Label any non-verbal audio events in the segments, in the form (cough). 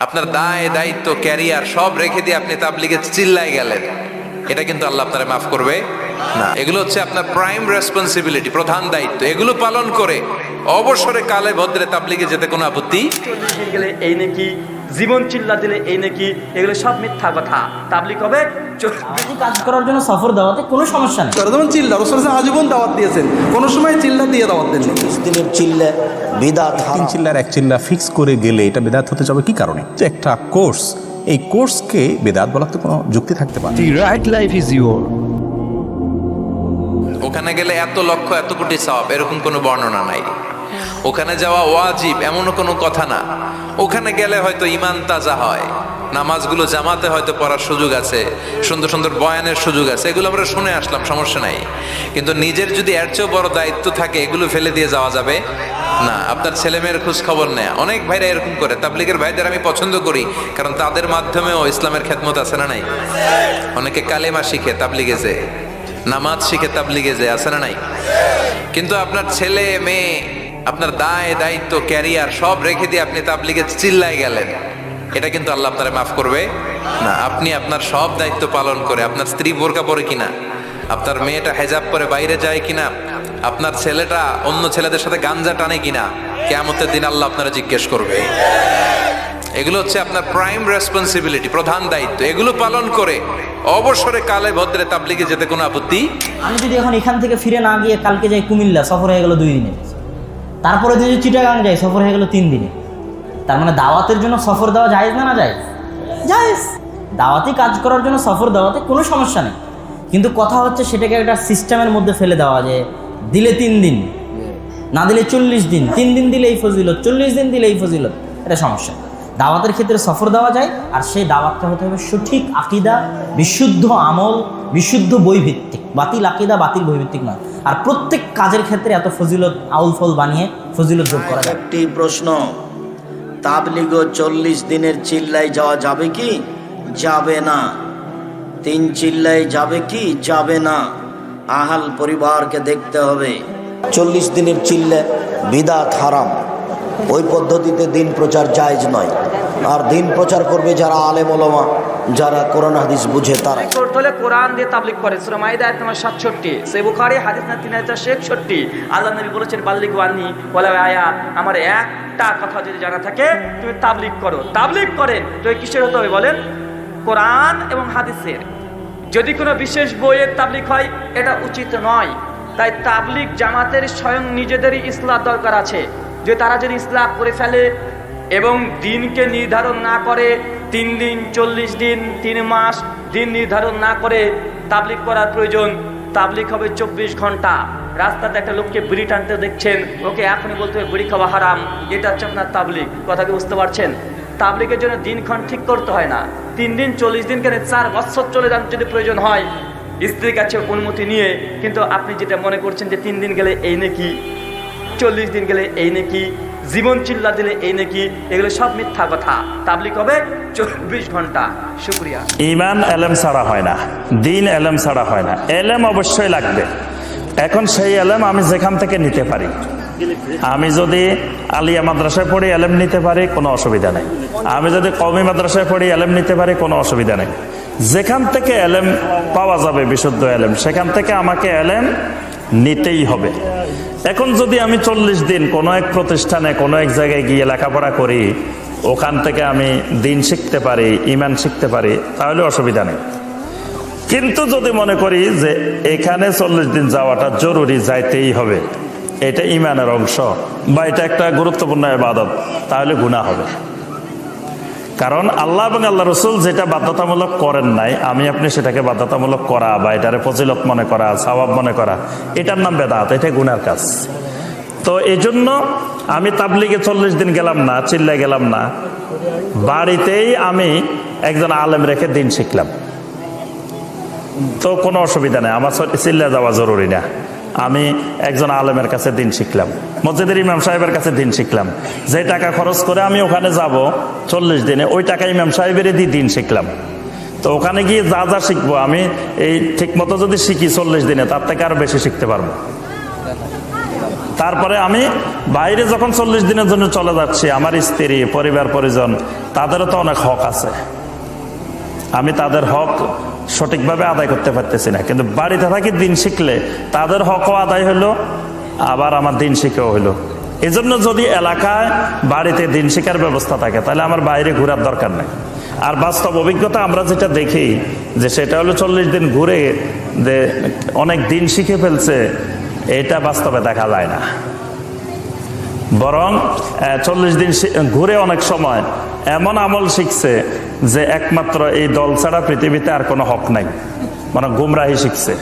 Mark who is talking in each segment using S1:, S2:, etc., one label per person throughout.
S1: আপনার দায় দায়িত্ব ক্যারিয়ার সব রেখে দিয়ে আপনি তাবলিগে চিল্লাই গেলেন। এটা কিন্তু আল্লাহ আপনারা মাফ করবে। না। এগুলো হচ্ছে আপনার প্রাইম রেসপন্সিবিলিটি প্রধান দায়িত্ব। এগুলো পালন করে অবসরে কালে ভদ্রে তাবলিগে যেতে কোনো আপত্তি?
S2: গেলে এই নাকি জীবন চিল্লা দিলে এই নাকি এগুলো সব মিথ্যা কথা। তাবলিক হবে চল্লিশ
S3: এই কাজ করার জন্য সফর দেওয়াতে কোনো সমস্যা নেই।
S4: যেমন চিল্লা রসুল হাসান আজীবন দাওয়াত দিয়েছেন। কোনো সময় চিল্লা দিয়ে দাওয়াত দেননি।
S5: দিনের চিল্লে বিদাত
S6: তিন চিল্লার এক চিল্লা ফিক্স করে গেলে এটা বেদাত হতে যাবে কি কারণে? যে একটা কোর্স এই কোর্সকে বেদাত বলার তো কোনো যুক্তি থাকতে পারে।
S7: The right life
S1: ওখানে গেলে এত লক্ষ এত কোটি সব এরকম কোনো বর্ণনা নাই। ওখানে যাওয়া ওয়াজিব, এমনও কোনো কথা না। ওখানে গেলে হয়তো ইমান তাজা হয়। নামাজগুলো জামাতে হয়তো পড়ার সুযোগ আছে, সুন্দর সুন্দর বয়ানের সুযোগ আছে, এগুলো আমরা শুনে আসলাম, সমস্যা নাই। কিন্তু নিজের যদি এর চেয়েও বড় দায়িত্ব থাকে, এগুলো ফেলে দিয়ে যাওয়া যাবে? না, আপনার ছেলে মেয়ের খোঁজ খবর নেয়। অনেক ভাইরা এরকম করে, তাবলিগের ভাইদের আমি পছন্দ করি, কারণ তাদের মাধ্যমেও ইসলামের খেদমত আছে না নাই? অনেকে কালেমা শিখে তাবলিগে যে নামাজ শিখে তাবলিগে যে আছে না নাই? কিন্তু আপনার ছেলে, মেয়ে আপনার দায়, দায়িত্ব, ক্যারিয়ার সব রেখে দিয়ে আপনি তাবলিগে চিল্লাই গেলেন। এটা কিন্তু আল্লাহ আপনারা মাফ করবে। না, আপনি আপনার সব দায়িত্ব পালন করে, আপনার স্ত্রী বোরকা পরে কিনা, আপনার মেয়েটা হেজাব করে বাইরে যায় কিনা, আপনার ছেলেটা অন্য ছেলেদের সাথে গাঞ্জা টানে কিনা কেমতের দিন আল্লাহ আপনারা জিজ্ঞেস করবে। এগুলো হচ্ছে আপনার প্রাইম রেসপন্সিবিলিটি প্রধান দায়িত্ব। এগুলো পালন করে অবসরে কালে ভদ্রে তাবলিগে যেতে কোনো আপত্তি?
S3: আমি যদি এখন এখান থেকে ফিরে না গিয়ে কালকে যাই কুমিল্লা, সফর হয়ে গেল দুই দিনে তারপরে যদি চিটাগাং যাই সফর হয়ে গেল তিন দিনে। তার মানে দাওয়াতের জন্য সফর দেওয়া যায় না না যায় যায় দাওয়াতি কাজ করার জন্য সফর দেওয়াতে কোনো সমস্যা নেই। কিন্তু কথা হচ্ছে সেটাকে একটা সিস্টেমের মধ্যে ফেলে দেওয়া যে দিলে তিন দিন না দিলে চল্লিশ দিন তিন দিন দিলে এই ফজিলত চল্লিশ দিন দিলে এই ফজিলত এটা সমস্যা। দাওয়াতের ক্ষেত্রে সফর দেওয়া যায়, আর সেই দাওয়াতটা হতে হবে সঠিক আকিদা, বিশুদ্ধ আমল, বিশুদ্ধ বৈভিত্তিক বাতিল আকিদা বাতিল বৈভিত্তিক নয়। আর প্রত্যেক কাজের ক্ষেত্রে এত ফজিলত, আউল ফল বানিয়ে ফজিলত যোগ করা যায়।
S5: একটি প্রশ্ন, তাবলিগ চল্লিশ দিনের চিল্লায় যাওয়া যাবে কি? যাবে না। তিন চিল্লায় যাবে কি? যাবে না। আহাল পরিবারকে দেখতে হবে। চল্লিশ দিনের চিল্লে বিদাত হারাম। ওই পদ্ধতিতে দিন প্রচার জায়জ নয়। আর দিন প্রচার করবে যারা আলেম ওলমা, যারা কোরআন হাদিস বুঝে তারা।
S2: করতে কোরআন দিয়ে তাবলিক করে। সুরা মাইদা আয়াত নম্বর সাতষট্টি। সে বুখারি, হাদিস না তিন হাজার একষট্টি আল্লাহ নবী বলেছেন বাল্লিক ওয়ানি বলে আয়া। আমার একটা কথা যদি জানা থাকে, তুমি তাবলিক করো। তাবলিক করেন, তো কিসের হতে হবে বলেন? কোরআন এবং হাদিসের। যদি কোনো বিশেষ বইয়ের তাবলিক হয়, এটা উচিত নয়। তাই তাবলিক জামাতের স্বয়ং নিজেদেরই ইসলাহ দরকার আছে। যে তারা যদি ইসলাহ করে ফেলে এবং দিনকে নির্ধারণ না করে তিন দিন, চল্লিশ দিন, তিন মাস দিন নির্ধারণ না করে তাবলিক করার প্রয়োজন। তাবলিক হবে চব্বিশ ঘণ্টা। রাস্তাতে একটা লোককে বিড়ি টানতে দেখছেন, ওকে এখনই বলতে হবে, বিড়ি খাওয়া হারাম, এটা হচ্ছে আপনার তাবলিক কথা কি বুঝতে পারছেন? তাবলিকের জন্য দিনক্ষণ ঠিক করতে হয় না। তিন দিন, চল্লিশ দিন কেন চার বছর চলে যান যদি প্রয়োজন হয়? স্ত্রীর কাছে অনুমতি নিয়ে, কিন্তু আপনি যেটা মনে করছেন যে তিন দিন গেলে এই নাকি, চল্লিশ দিন গেলে এই নাকি জীবন চিল্লা দিলে এই নাকি? এগুলো সব মিথ্যা কথা। তাবলিক হবে চব্বিশ ঘণ্টা। শুক্রিয়া।
S8: ইমান এলেম ছাড়া হয় না, দিন এলেম ছাড়া হয় না। এলেম অবশ্যই লাগবে। এখন সেই এলেম আমি যেখান থেকে নিতে পারি। আমি যদি আলিয়া মাদ্রাসায় পড়ি, এলেম নিতে পারি, কোনো অসুবিধা নেই। আমি যদি কমি মাদ্রাসায় পড়ি, এলেম নিতে পারি, কোনো অসুবিধা নেই। যেখান থেকে এলেম পাওয়া যাবে বিশুদ্ধ এলেম, সেখান থেকে আমাকে এলেম নিতেই হবে। এখন যদি আমি চল্লিশ দিন কোনো এক প্রতিষ্ঠানে, কোনো এক জায়গায় গিয়ে লেখাপড়া করি, ওখান থেকে আমি দিন শিখতে পারি, ইমান শিখতে পারি, তাহলে অসুবিধা নেই। কিন্তু যদি মনে করি যে এখানে চল্লিশ দিন যাওয়াটা জরুরি, যাইতেই হবে, এটা ইমানের অংশ বা এটা একটা গুরুত্বপূর্ণ ইবাদত, তাহলে গুণা হবে। কারণ আল্লাহ এবং আল্লাহ রসুল যেটা বাধ্যতামূলক করেন নাই, আমি আপনি সেটাকে বাধ্যতামূলক করা বা এটারে ফজিলত মনে করা, সওয়াব মনে করা, এটার নাম বেদাত এটা গুনার কাজ। তো এই জন্য আমি তাবলিগে চল্লিশ দিন গেলাম না, চিল্লায় গেলাম না। বাড়িতেই আমি একজন আলেম রেখে দিন শিখলাম। তো কোনো অসুবিধা নেই, আমার চিল্লা যাওয়া জরুরি না। আমি একজন আলেমের কাছে দিন শিখলাম। মসজিদের ইমাম সাহেবের কাছে দিন শিখলাম। যে টাকা খরচ করে আমি ওখানে যাব, চল্লিশ দিনে ওই টাকা ইমাম সাহেবেরই দিয়ে দিন শিখলাম। তো ওখানে গিয়ে যা যা শিখব আমি, এই ঠিক মতো যদি শিখি চল্লিশ দিনে, তার থেকে আরও বেশি শিখতে পারব। তারপরে আমি বাইরে যখন চল্লিশ দিনের জন্য চলে যাচ্ছি, আমার স্ত্রী, পরিবার, পরিজন, তাদেরও তো অনেক হক আছে। আমি তাদের হক সঠিকভাবে আদায় করতে পারতেছি না। কিন্তু বাড়িতে থাকি দিন শিখলে তাদের হকও আদায় হলো, আবার আমার দিন শিখেও হলো। এই জন্য যদি এলাকায় বাড়িতে দিন শিখার ব্যবস্থা থাকে, তাহলে আমার বাইরে ঘোরার দরকার নেই। আর বাস্তব অভিজ্ঞতা আমরা যেটা দেখি, যে সেটা হলো চল্লিশ দিন ঘুরে যে অনেক দিন শিখে ফেলছে, এটা বাস্তবে দেখা যায় না। বরং চল্লিশ দিন ঘুরে অনেক সময় এমন আমল শিখছে যে একমাত্র এই দল ছাড়া পৃথিবীতে আর কোনো হক নাই মানে গুমরাহি শিখছে।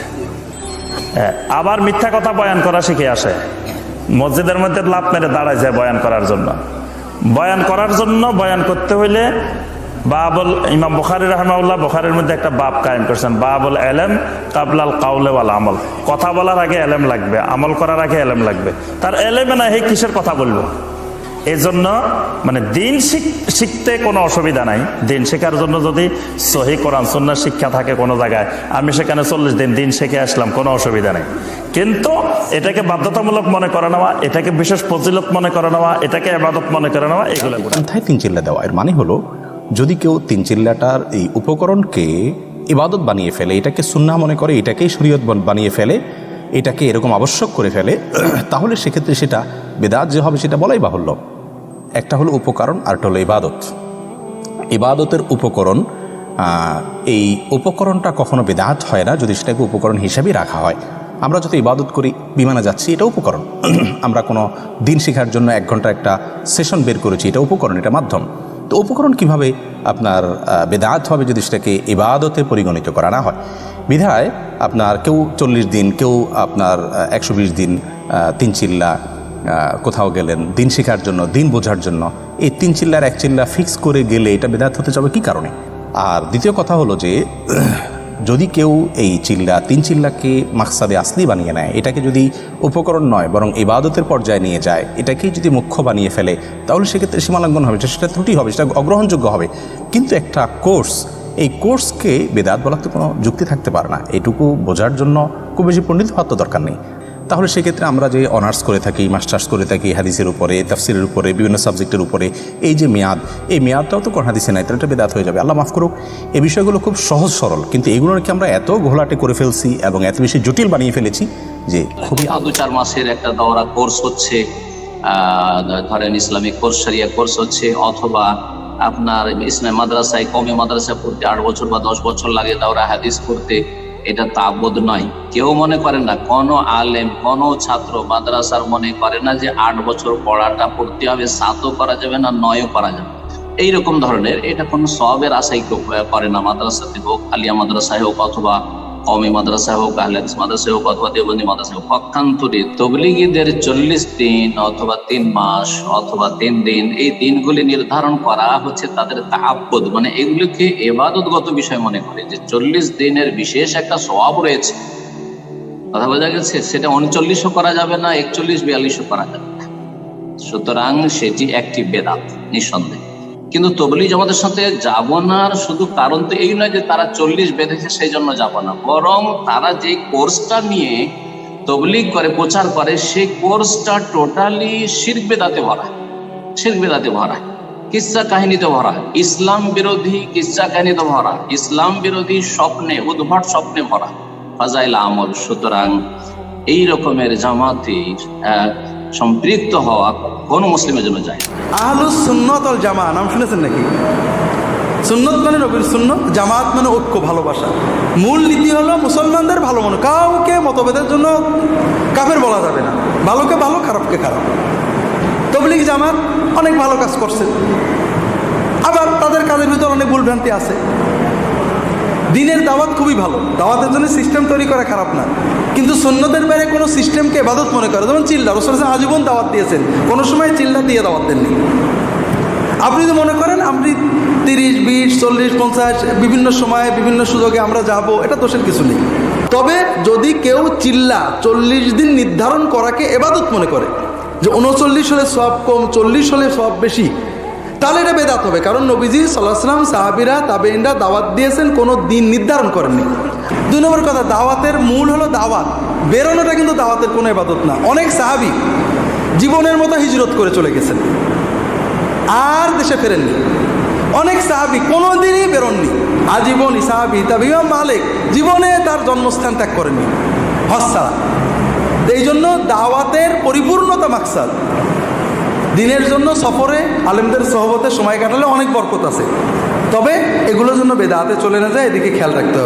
S8: আবার মিথ্যা কথা বয়ান করা শিখে আসে। মসজিদের মধ্যে লাভ মেরে দাঁড়ায় যায় বয়ান করার জন্য। বয়ান করার জন্য বয়ান করতে হইলে বাবুল, ইমাম বুখারি রহমাউল্লাহ বুখারের মধ্যে একটা বাপ কায়েম করছেন, বাবুল এলেম কাবলাল কাউলে ওয়াল আমল। কথা বলার আগে এলেম লাগবে, আমল করার আগে এলেম লাগবে। তার এলেমে না হে কিসের কথা বলব? এই জন্য মানে দিন শিখ- শিখতে কোনো অসুবিধা নাই। দিন শেখার জন্য যদি সহি কোরআন সন্ন্যাস শিক্ষা থাকে কোনো জায়গায়, আমি সেখানে চল্লিশ দিন দিন শিখে আসলাম, কোনো অসুবিধা নেই। কিন্তু এটাকে বাধ্যতামূলক মনে করে নেওয়া, এটাকে বিশেষ ফজিলত মনে করে নেওয়া, এটাকে এবাদত মনে করে নেওয়া, এগুলো
S6: চিল্লা দেওয়া? এর মানে হলো যদি কেউ তিন চিল্লাটার এই উপকরণকে ইবাদত বানিয়ে ফেলে, এটাকে সুন্না মনে করে, এটাকেই শরীয়ত বানিয়ে ফেলে, এটাকে এরকম আবশ্যক করে ফেলে, (clears throat) তাহলে সেক্ষেত্রে সেটা বেদাত যে হবে সেটা বলাই বাহুল্য। একটা হলো উপকরণ আর একটা হলো ইবাদত। ইবাদতের উপকরণ এই উপকরণটা কখনো বেদাত হয় না যদি সেটাকে উপকরণ হিসাবেই রাখা হয়। আমরা যত ইবাদত করি, বিমানে যাচ্ছি, এটা উপকরণ। (clears throat) আমরা কোনো দিন শেখার জন্য এক ঘণ্টা একটা সেশন বের করেছি, এটা উপকরণ, এটা মাধ্যম। তো উপকরণ কীভাবে আপনার বেদাত হবে যদি সেটাকে ইবাদতে পরিগণিত করা না হয়? বিধায় আপনার কেউ চল্লিশ দিন, কেউ আপনার একশো বিশ দিন তিন চিল্লা কোথাও গেলেন, দিন শেখার জন্য, দিন বোঝার জন্য, এই তিন চিল্লার এক চিল্লা ফিক্স করে গেলে এটা বেদাত হতে যাবে কি কারণে? আর দ্বিতীয় কথা হলো যে যদি কেউ এই চিল্লা, তিন চিল্লাকে মাকসাদে আসলি বানিয়ে নেয়, এটাকে যদি উপকরণ নয়, বরং ইবাদতের পর্যায়ে নিয়ে যায়, এটাকেই যদি মুখ্য বানিয়ে ফেলে, তাহলে সেক্ষেত্রে সীমালঙ্ঘন হবে, সেটা ত্রুটি হবে, সেটা অগ্রহণযোগ্য হবে। কিন্তু একটা কোর্স এই কোর্সকে বেদাত বলার তো কোনো যুক্তি থাকতে পারে না। এটুকু বোঝার জন্য খুব বেশি পণ্ডিত হওয়ার তো দরকার নেই। তাহলে সেক্ষেত্রে আমরা যে অনার্স করে থাকি মাস্টার্স করে থাকি হাদিসের উপরে, তাফসিরের উপরে, বিভিন্ন সাবজেক্টের উপরে, এই যে মেয়াদ, এই মেয়াদটাও তো কোন হাদিসে নাই, তাহলে এটা বেদাত হয়ে যাবে। আল্লাহ মাফ করুক, এই বিষয়গুলো খুব সহজ সরল, কিন্তু এগুলোকে আমরা এত ঘোলাটে করে ফেলছি এবং এত বেশি জটিল বানিয়ে ফেলেছি যে খুবই
S7: দু চার মাসের একটা দৌড়া কোর্স হচ্ছে ধরেন ইসলামিক কোর্স সারিয়া কোর্স হচ্ছে, অথবা আপনার ইসলাম মাদ্রাসায় কমে মাদ্রাসায় পড়তে আট বছর বা দশ বছর লাগে দাওরা হাদিস পড়তে। এটা তাবদ নয়। কেউ মনে করে না, কোনো আলেম, কোনো ছাত্র মাদ্রাসার মনে করে না যে আট বছর পড়াটা পড়তে হবে, সাতও করা যাবে না, নয়ও করা যাবে। এইরকম ধরনের, এটা কোনো সবের আশাই করে না মাদ্রাসাতে হোক আলিয়া মাদ্রাসায় হোক অথবা কমি মাদ্রাসা হোক আহলাদিস মাদ্রাসা হোক, অথবা দেবন্দী মাদ্রাসায় হোক পক্ষান্তরে তবলিগীদের চল্লিশ দিন অথবা তিন মাস অথবা তিন দিন, এই দিনগুলি নির্ধারণ করা হচ্ছে তাদের তাহাব্বদ মানে এগুলিকে এবাদতগত বিষয় মনে করে যে চল্লিশ দিনের বিশেষ একটা স্বভাব রয়েছে। কথা বোঝা গেছে? সেটা উনচল্লিশও করা যাবে না, একচল্লিশ, বিয়াল্লিশও করা যাবে না। সুতরাং সেটি একটি বেদাত, নিঃসন্দেহে। কিন্তু তবলি জামাতের সাথে যাব না শুধু কারণ তো এই নয় যে তারা চল্লিশ বেঁধেছে সেই জন্য যাব না। বরং তারা যে কোর্সটা নিয়ে তবলিগ করে প্রচার করে সেই কোর্সটা টোটালি শির বেদাতে ভরা। শির বেদাতে ভরা। কিসা কাহিনীতে ভরা। ইসলাম বিরোধী কিসা কাহিনীতে ভরা। ইসলাম বিরোধী স্বপ্নে উদ্ভট স্বপ্নে ভরা। ফাজাইল আমল। সুতরাং এই রকমের জামাতে আহ, সম্পৃক্ত হওয়া কোন মুসলিমের জন্য যায় না।
S4: আহলুস সুন্নত জামা নাম শুনেছেন নাকি? সুন্নত মানে নবীর সুন্নত, জামাত মানে ঐক্য, ভালোবাসা। মূল নীতি হলো মুসলমানদের ভালো মনে। কাউকে মতভেদের জন্য কাফের বলা যাবে না। ভালোকে ভালো, খারাপকে খারাপ। তবলিগ জামাত অনেক ভালো কাজ করছে। আবার তাদের কাজের ভিতর অনেক ভুলভ্রান্তি আছে। দিনের দাওয়াত খুবই ভালো। দাওয়াতের জন্য সিস্টেম তৈরি করা খারাপ না। কিন্তু সুন্নতের বাইরে কোনো সিস্টেমকে এবাদত মনে করে। যেমন চিল্লা, রসুল আজীবন দাওয়াত দিয়েছেন। কোনো সময় চিল্লা দিয়ে দাওয়াত দেননি। আপনি যদি মনে করেন, আপনি তিরিশ, বিশ, চল্লিশ, পঞ্চাশ, বিভিন্ন সময়ে বিভিন্ন সুযোগে আমরা যাব, এটা দোষের কিছু নেই। তবে যদি কেউ চিল্লা চল্লিশ দিন নির্ধারণ করাকে এবাদত মনে করে, যে উনচল্লিশ হলে সব কম, চল্লিশ হলে সব বেশি তাহলে এটা বেদাত হবে। কারণ নবীজি সাল্লাহাম সাহাবিরা তাবেইনরা দাওয়াত দিয়েছেন, কোনো দিন নির্ধারণ করেননি। দুই নম্বর কথা, দাওয়াতের মূল হলো দাওয়াত। বেরোনোটা কিন্তু দাওয়াতের কোনো ইবাদত না। অনেক সাহাবি জীবনের মতো হিজরত করে চলে গেছেন। আর দেশে ফেরেননি। অনেক সাহাবি কোনো দিনই বেরোননি আজীবনই সাহাবি তাবিমাম মালিক জীবনে তার জন্মস্থান ত্যাগ করেননি। হজ ছাড়া। তো এই জন্য দাওয়াতের পরিপূর্ণতা মাকসাদ। দিনের জন্য সফরে আলেমদের সহবতে সময় কাটালে অনেক বরকত আছে। তবে এগুলোর জন্য বেদাতে চলে না যায়, এদিকে খেয়াল রাখতে হবে।